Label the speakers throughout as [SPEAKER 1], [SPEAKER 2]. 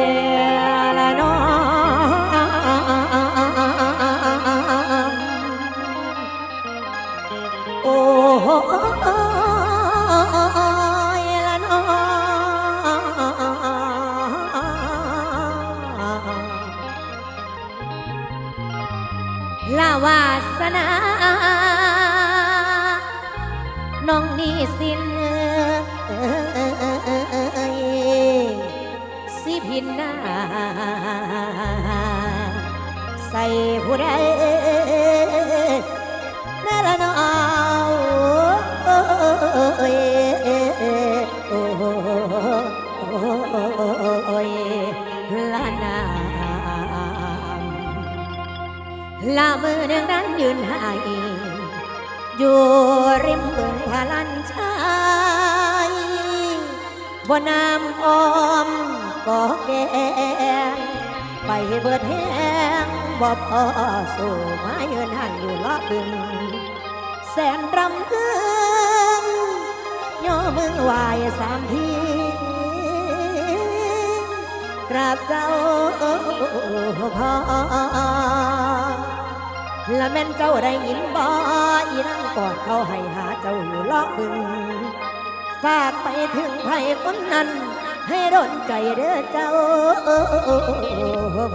[SPEAKER 1] ยละน้องโอ้ยละน้องลาวาสนาน้องนี่สินเออ สินหน้า ใส่ผู้ใดนั่นละน้องโอ้ยละนามลามือหนึ่งนั้นยืนหายอยู่ริมบึงพลันชายบนน้ำอ้อม ก็แกงไปเบิดแห้งบ่พอสู่มายืนหันอยู่ลอบึง แสนรำพึงย่อมือไหวสามทีกราบเจ้าพ่อละแม่นเจ้าได้ยินบ่อีนั่งกอดเขาให้หาเจ้าอยู่ลอบึง ฝากไปถึงไผคนนั้น ให้ดนใจเด้อเจ้า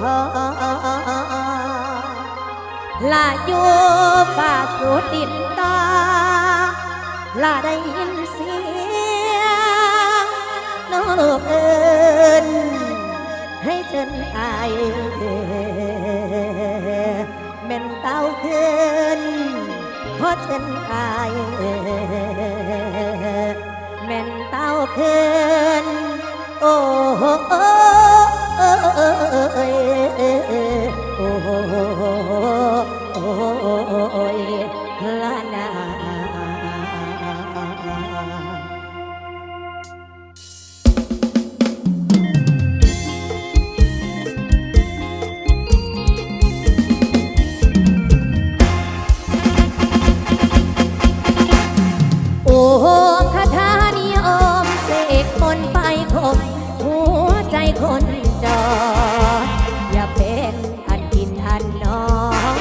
[SPEAKER 1] พ่อลาอยู่ป่าสุดดินตาลาได้ยินเสียงน้องลูกเอินให้เชิญอายแม่นเต้าขึ้นเพราะฉันอาย อ อย่าเป็นอันกินอันนอน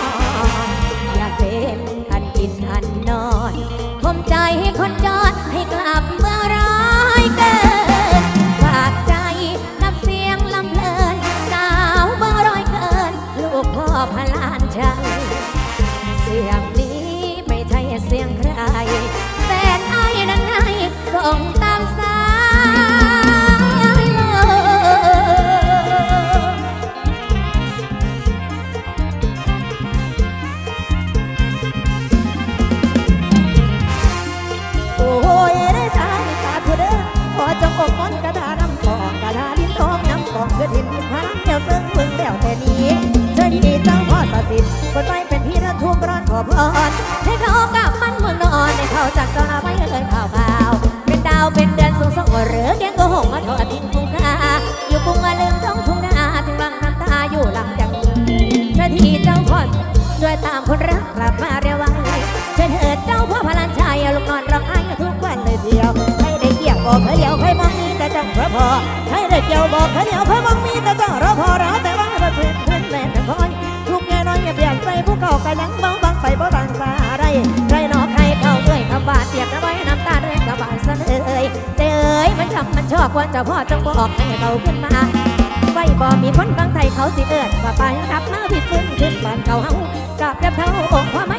[SPEAKER 1] อย่าเป็นอันกินอันนอนคมใจให้คนจอดให้กลับเมื่อร้ายเกินฝากใจนับเสียงลำเพลิน สาวเมื่อร้อยเกิน ลูกพ่อพลานชัย พรให้เขากับมันเมืองนอนให้เขาจากตาไม่เอ่ยข่าวข่าวเป็นดาวเป็นเดือนสูงส่งหรือเดียงโกหกมาทอดทิ้งคุ้งค่าอยู่กรุงอลืมท้องทุ่งนาถึงวังน้ำตาอยู่หลังยังเชิญทีเจ้าพ่อช่วยตามคนรักกลับมาเร็วไวเชิญเถิดเจ้าพ่อพลันชัยลูกนอนร้องไห้ทุกวันเลยเดียวให้ได้เกี่ยวบอกเคยเดียวเคยมองมีแต่จังพระพอให้ได้เกี่ยวบอกเคยเดียวเคยมองมีแต่จังรอพอรอแต่ว่าประทุนทุนแม่นคอยทุกแง่น้อยอย่าเปลี่ยนใจผู้เก่ากันยังเบาบาง อ้ยมันชอบมันชอบควรจะพ่อจงบอกให้เขาขึ้นมาไว้บ่มีคนบางไทยเขาสิเอิดว่าไปรับมาผิดฟื้นขึ้นบ้านเขาเฮากับเรียบเท่าองค์พ่อไม่